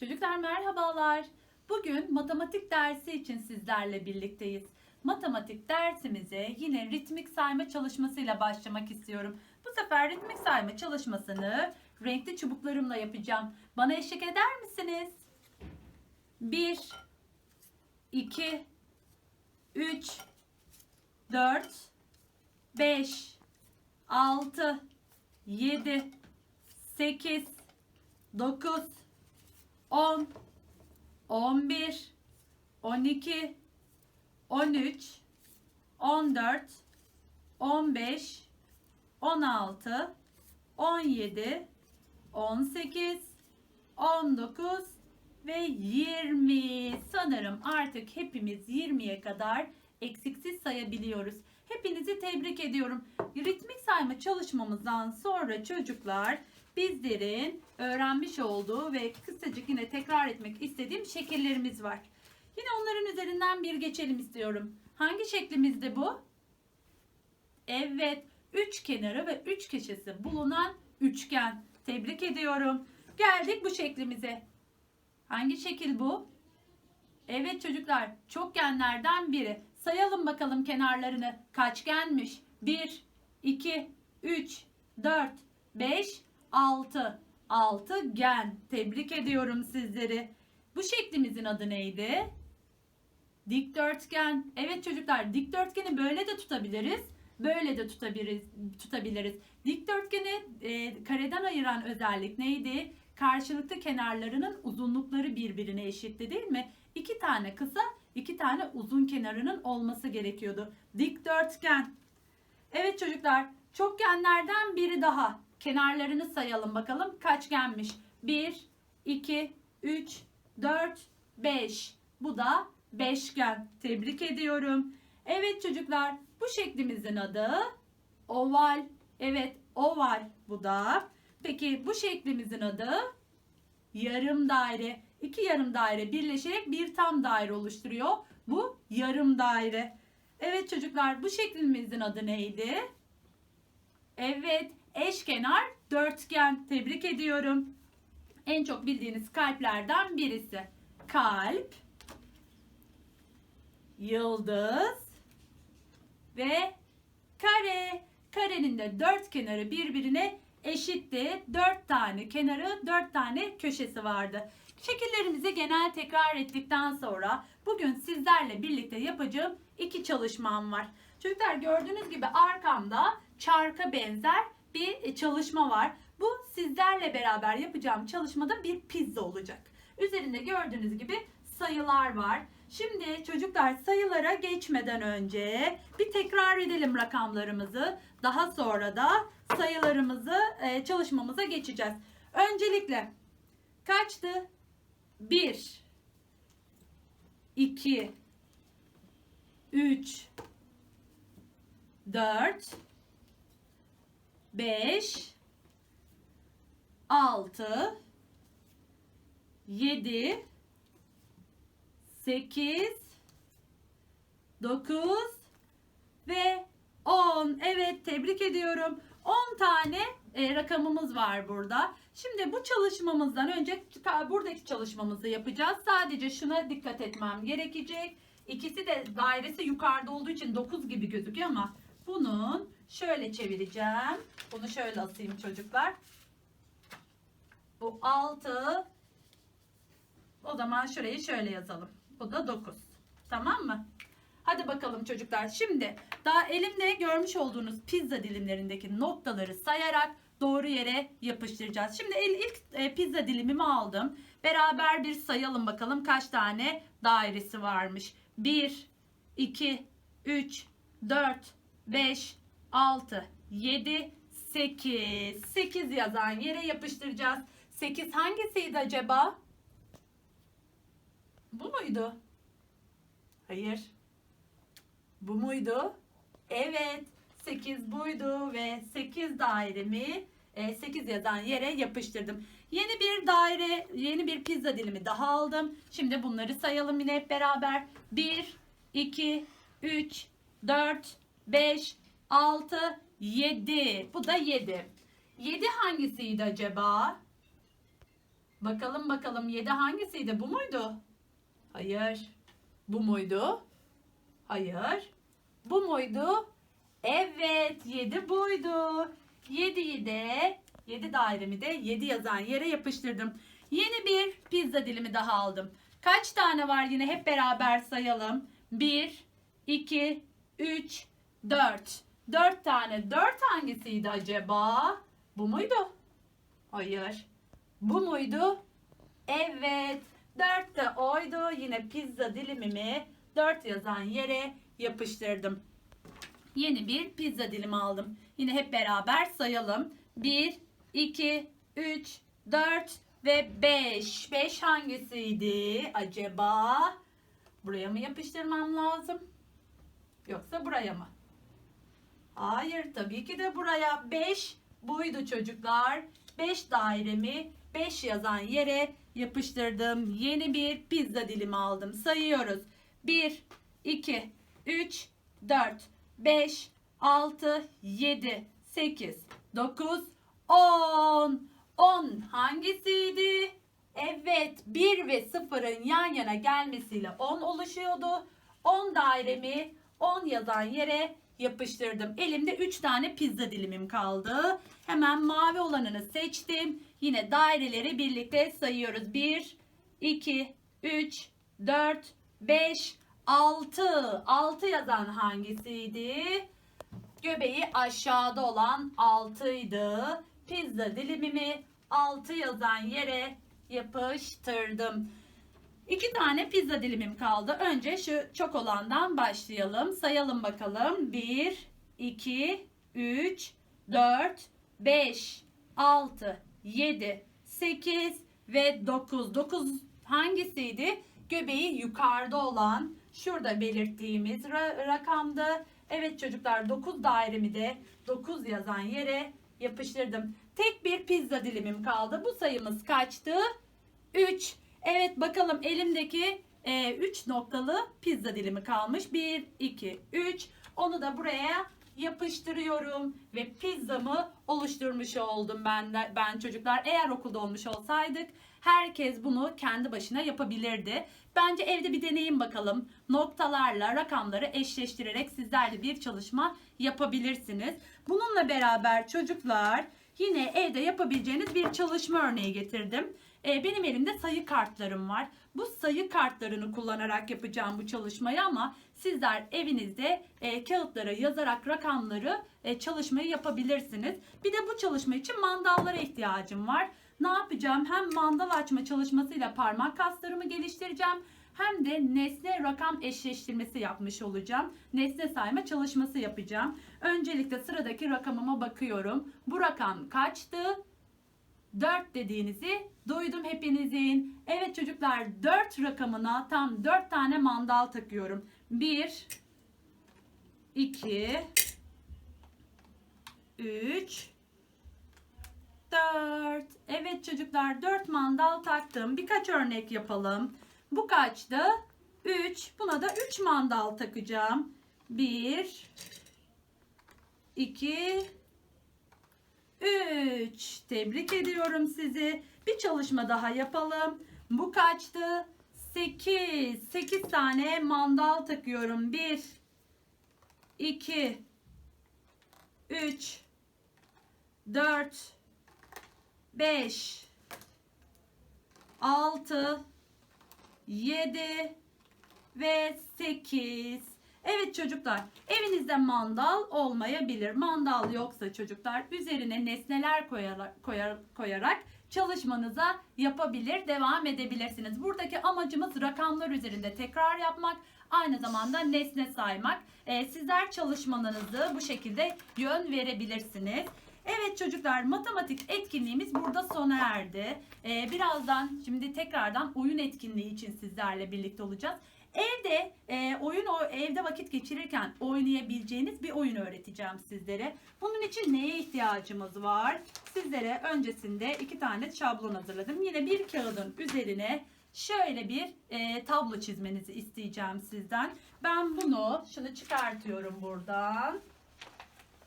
Çocuklar merhabalar. Bugün matematik dersi için sizlerle birlikteyiz. Matematik dersimize yine ritmik sayma çalışmasıyla başlamak istiyorum. Bu sefer ritmik sayma çalışmasını renkli çubuklarımla yapacağım. Bana eşlik eder misiniz? 1 2 3 4 5 6 7 8 9 10 11 12 13 14 15 16 17 18 19 ve 20. Sanırım artık hepimiz 20'ye kadar eksiksiz sayabiliyoruz. Hepinizi tebrik ediyorum. Ritmik sayma çalışmamızdan sonra çocuklar bizlerin öğrenmiş olduğu ve kısacık yine tekrar etmek istediğim şekillerimiz var. Yine onların üzerinden bir geçelim istiyorum. Hangi şeklimizde bu? Evet, üç kenarı ve üç köşesi bulunan üçgen. Tebrik ediyorum. Geldik bu şeklimize. Hangi şekil bu? Evet çocuklar, çokgenlerden biri. Sayalım bakalım kenarlarını. Kaçgenmiş? 1, 2, 3, 4, 5, 6. 6 gen. Tebrik ediyorum sizleri. Bu şeklimizin adı neydi? Dikdörtgen. Evet çocuklar dikdörtgeni böyle de tutabiliriz. Böyle de tutabiliriz. tutabiliriz. Dikdörtgeni e, kareden ayıran özellik neydi? Karşılıklı kenarlarının uzunlukları birbirine eşitti değil mi? İki tane kısa, iki tane uzun kenarının olması gerekiyordu. Dikdörtgen. Evet çocuklar, çokgenlerden biri daha. Kenarlarını sayalım bakalım kaçgenmiş? 1, 2, 3, 4, 5. Bu da beşgen. Tebrik ediyorum. Evet çocuklar, bu şeklimizin adı oval. Evet, oval bu da. Peki bu şeklimizin adı yarım daire. İki yarım daire birleşerek bir tam daire oluşturuyor. Bu yarım daire. Evet çocuklar bu şeklimizin adı neydi? Evet eşkenar dörtgen. Tebrik ediyorum. En çok bildiğiniz kalplerden birisi. Kalp, yıldız ve kare. Karenin de dört kenarı birbirine eşitti. Dört tane kenarı, dört tane köşesi vardı. Şekillerimizi genel tekrar ettikten sonra bugün sizlerle birlikte yapacağım iki çalışmam var. Çocuklar gördüğünüz gibi arkamda çarka benzer bir çalışma var. Bu sizlerle beraber yapacağım çalışmada bir pizza olacak. Üzerinde gördüğünüz gibi sayılar var. Şimdi çocuklar sayılara geçmeden önce bir tekrar edelim rakamlarımızı. Daha sonra da sayılarımızı e, çalışmamıza geçeceğiz. Öncelikle kaçtı? 1 2 3 4 5 6 7 8 9 ve 10. Evet tebrik ediyorum. 10 tane e, rakamımız var burada. Şimdi bu çalışmamızdan önce buradaki çalışmamızı yapacağız. Sadece şuna dikkat etmem gerekecek. İkisi de dairesi yukarıda olduğu için 9 gibi gözüküyor ama bunun şöyle çevireceğim. Bunu şöyle asayım çocuklar. Bu 6. O zaman şurayı şöyle yazalım. Bu da 9. Tamam mı? Hadi bakalım çocuklar. Şimdi daha elimde görmüş olduğunuz pizza dilimlerindeki noktaları sayarak doğru yere yapıştıracağız. Şimdi ilk e, pizza dilimimi aldım. Beraber bir sayalım bakalım kaç tane dairesi varmış. 1, 2, 3, 4, 5, 6, 7, 8. 8 yazan yere yapıştıracağız. 8 hangisiydi acaba? Bu muydu? Hayır. Bu muydu? Evet. 8 buydu ve 8 dairemi 8 e, yazan yere yapıştırdım. Yeni bir daire, yeni bir pizza dilimi daha aldım. Şimdi bunları sayalım yine hep beraber. 1, 2, 3, 4, 5, 6, 7. Bu da 7. 7 hangisiydi acaba? Bakalım bakalım 7 hangisiydi? Bu muydu? Hayır. Bu muydu? Hayır. Bu muydu? Evet 7 buydu. 7'yi de 7 dairemi de 7 yazan yere yapıştırdım. Yeni bir pizza dilimi daha aldım. Kaç tane var yine hep beraber sayalım. 1, 2, 3, 4. 4 tane. 4 hangisiydi acaba? Bu muydu? Hayır. Bu muydu? Evet. 4 de oydu. Yine pizza dilimimi 4 yazan yere yapıştırdım. Yeni bir pizza dilimi aldım. Yine hep beraber sayalım. 1, 2, 3, 4 ve 5. 5 hangisiydi acaba? Buraya mı yapıştırmam lazım? Yoksa buraya mı? Hayır tabii ki de buraya 5 buydu çocuklar. 5 dairemi 5 yazan yere yapıştırdım. Yeni bir pizza dilimi aldım. Sayıyoruz. 1, 2, 3, 4, 5, 6, 7, 8, 9, 10. 10 hangisiydi? Evet 1 ve 0'ın yan yana gelmesiyle 10 oluşuyordu. 10 dairemi 10 yazan yere yapıştırdım. Elimde 3 tane pizza dilimim kaldı. Hemen mavi olanını seçtim. Yine daireleri birlikte sayıyoruz. 1, 2, 3, 4, 5, 6. 6 yazan hangisiydi? Göbeği aşağıda olan 6'ydı. Pizza dilimimi 6 yazan yere yapıştırdım. İki tane pizza dilimim kaldı. Önce şu çok olandan başlayalım. Sayalım bakalım. 1, 2, 3, 4, 5, 6, 7, 8 ve 9. 9 hangisiydi? Göbeği yukarıda olan şurada belirttiğimiz ra- rakamdı. Evet çocuklar 9 dairemi de 9 yazan yere yapıştırdım. Tek bir pizza dilimim kaldı. Bu sayımız kaçtı? 3. Evet bakalım elimdeki 3 noktalı pizza dilimi kalmış. 1, 2, 3. Onu da buraya yapıştırıyorum ve pizzamı oluşturmuş oldum ben de, ben çocuklar. Eğer okulda olmuş olsaydık herkes bunu kendi başına yapabilirdi. Bence evde bir deneyin bakalım. Noktalarla rakamları eşleştirerek sizler de bir çalışma yapabilirsiniz. Bununla beraber çocuklar yine evde yapabileceğiniz bir çalışma örneği getirdim. Ee, benim elimde sayı kartlarım var. Bu sayı kartlarını kullanarak yapacağım bu çalışmayı ama sizler evinizde e, kağıtlara yazarak rakamları e, çalışmayı yapabilirsiniz. Bir de bu çalışma için mandallara ihtiyacım var. Ne yapacağım? Hem mandal açma çalışmasıyla parmak kaslarımı geliştireceğim hem de nesne rakam eşleştirmesi yapmış olacağım. Nesne sayma çalışması yapacağım. Öncelikle sıradaki rakamıma bakıyorum. Bu rakam kaçtı? 4 dediğinizi duydum hepinizin. Evet çocuklar 4 rakamına tam 4 tane mandal takıyorum. 1 2 3 4 Evet çocuklar 4 mandal taktım. Birkaç örnek yapalım. Bu kaçtı? 3. Buna da 3 mandal takacağım. 1 2 3. Tebrik ediyorum sizi. Bir çalışma daha yapalım. Bu kaçtı? 8. 8 tane mandal takıyorum. 1 2 3 4 5 6 7 ve 8. Evet çocuklar evinizde mandal olmayabilir. Mandal yoksa çocuklar üzerine nesneler koyarak, koyar, koyarak çalışmanıza yapabilir, devam edebilirsiniz. Buradaki amacımız rakamlar üzerinde tekrar yapmak, aynı zamanda nesne saymak. Ee, sizler çalışmalarınızı bu şekilde yön verebilirsiniz. Evet çocuklar matematik etkinliğimiz burada sona erdi. Ee, birazdan şimdi tekrardan oyun etkinliği için sizlerle birlikte olacağız. Evde e, oyun o evde vakit geçirirken oynayabileceğiniz bir oyun öğreteceğim sizlere. Bunun için neye ihtiyacımız var? Sizlere öncesinde iki tane şablon hazırladım. Yine bir kağıdın üzerine şöyle bir e, tablo çizmenizi isteyeceğim sizden. Ben bunu şunu çıkartıyorum buradan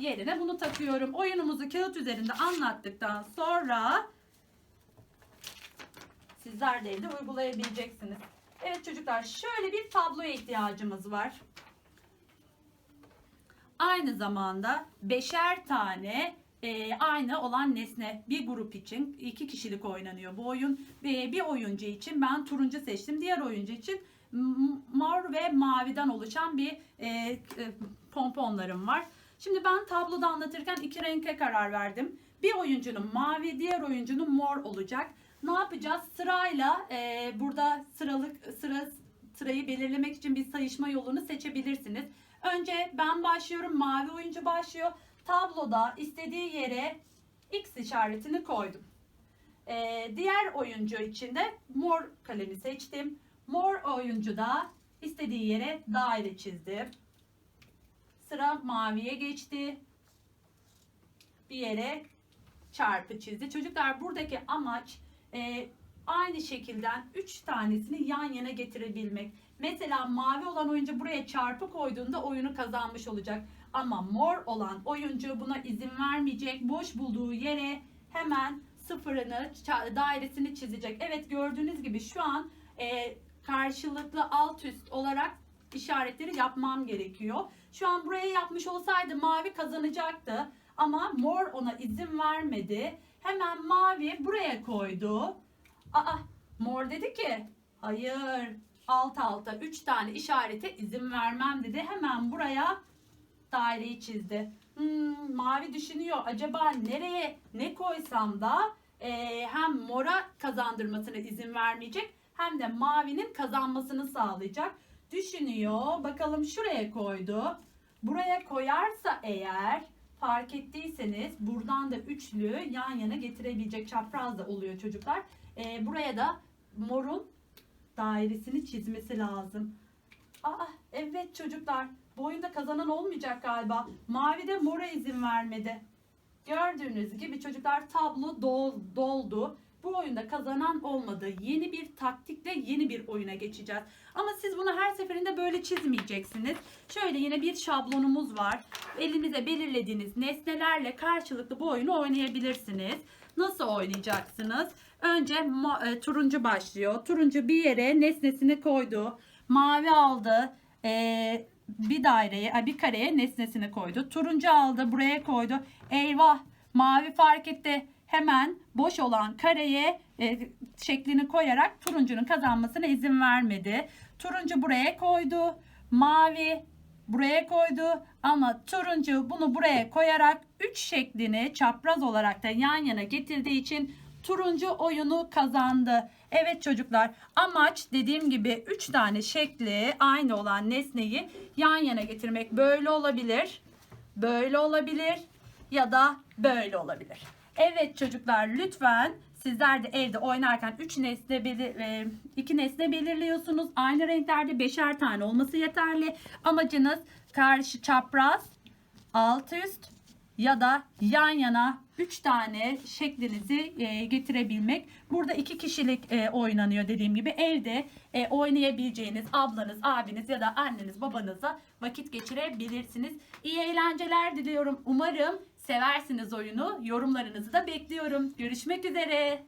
yerine bunu takıyorum. Oyunumuzu kağıt üzerinde anlattıktan sonra Sizler de evde uygulayabileceksiniz. Evet çocuklar şöyle bir tabloya ihtiyacımız var. Aynı zamanda beşer tane e, aynı olan nesne bir grup için iki kişilik oynanıyor bu oyun ve bir oyuncu için ben turuncu seçtim diğer oyuncu için mor ve maviden oluşan bir e, e, pomponlarım var. Şimdi ben tabloda anlatırken iki renkle karar verdim. Bir oyuncunun mavi, diğer oyuncunun mor olacak. Ne yapacağız? Sırayla e, burada sıralık sıra sırayı belirlemek için bir sayışma yolunu seçebilirsiniz. Önce ben başlıyorum, mavi oyuncu başlıyor. Tabloda istediği yere X işaretini koydum. Ee, diğer oyuncu için de mor kalemi seçtim. Mor oyuncu da istediği yere daire çizdi. Sıra maviye geçti. Bir yere çarpı çizdi. Çocuklar buradaki amaç e, aynı şekilden 3 tanesini yan yana getirebilmek. Mesela mavi olan oyuncu buraya çarpı koyduğunda oyunu kazanmış olacak. Ama mor olan oyuncu buna izin vermeyecek. Boş bulduğu yere hemen sıfırını, dairesini çizecek. Evet gördüğünüz gibi şu an e, karşılıklı alt üst olarak işaretleri yapmam gerekiyor. Şu an buraya yapmış olsaydı mavi kazanacaktı. Ama mor ona izin vermedi. Hemen mavi buraya koydu. Aa mor dedi ki hayır alt alta 3 tane işarete izin vermem dedi. Hemen buraya daireyi çizdi. Hmm, mavi düşünüyor. Acaba nereye ne koysam da e, hem mora kazandırmasına izin vermeyecek hem de mavinin kazanmasını sağlayacak. Düşünüyor. Bakalım şuraya koydu. Buraya koyarsa eğer fark ettiyseniz buradan da üçlü yan yana getirebilecek çapraz da oluyor çocuklar. E, buraya da morun dairesini çizmesi lazım. Aa evet çocuklar bu oyunda kazanan olmayacak galiba. Mavi de mora izin vermedi. Gördüğünüz gibi çocuklar tablo dol, doldu. Bu oyunda kazanan olmadı. Yeni bir taktikle yeni bir oyuna geçeceğiz. Ama siz bunu her seferinde böyle çizmeyeceksiniz. Şöyle yine bir şablonumuz var. Elinize belirlediğiniz nesnelerle karşılıklı bu oyunu oynayabilirsiniz. Nasıl oynayacaksınız? Önce e, turuncu başlıyor. Turuncu bir yere nesnesini koydu. Mavi aldı. E, bir daireye, bir kareye nesnesini koydu. Turuncu aldı, buraya koydu. Eyvah! Mavi fark etti. Hemen boş olan kareye e, şeklini koyarak turuncunun kazanmasına izin vermedi. Turuncu buraya koydu. Mavi buraya koydu ama turuncu bunu buraya koyarak 3 şeklini çapraz olarak da yan yana getirdiği için turuncu oyunu kazandı. Evet çocuklar amaç dediğim gibi 3 tane şekli aynı olan nesneyi yan yana getirmek böyle olabilir. Böyle olabilir ya da böyle olabilir. Evet çocuklar lütfen sizler de evde oynarken 3 nesne belir, e, iki nesne belirliyorsunuz. Aynı renklerde beşer tane olması yeterli. Amacınız karşı çapraz, alt üst ya da yan yana 3 tane şeklinizi e, getirebilmek. Burada iki kişilik e, oynanıyor dediğim gibi. Evde oynayabileceğiniz ablanız, abiniz ya da anneniz, babanızla vakit geçirebilirsiniz. İyi eğlenceler diliyorum. Umarım seversiniz oyunu. Yorumlarınızı da bekliyorum. Görüşmek üzere.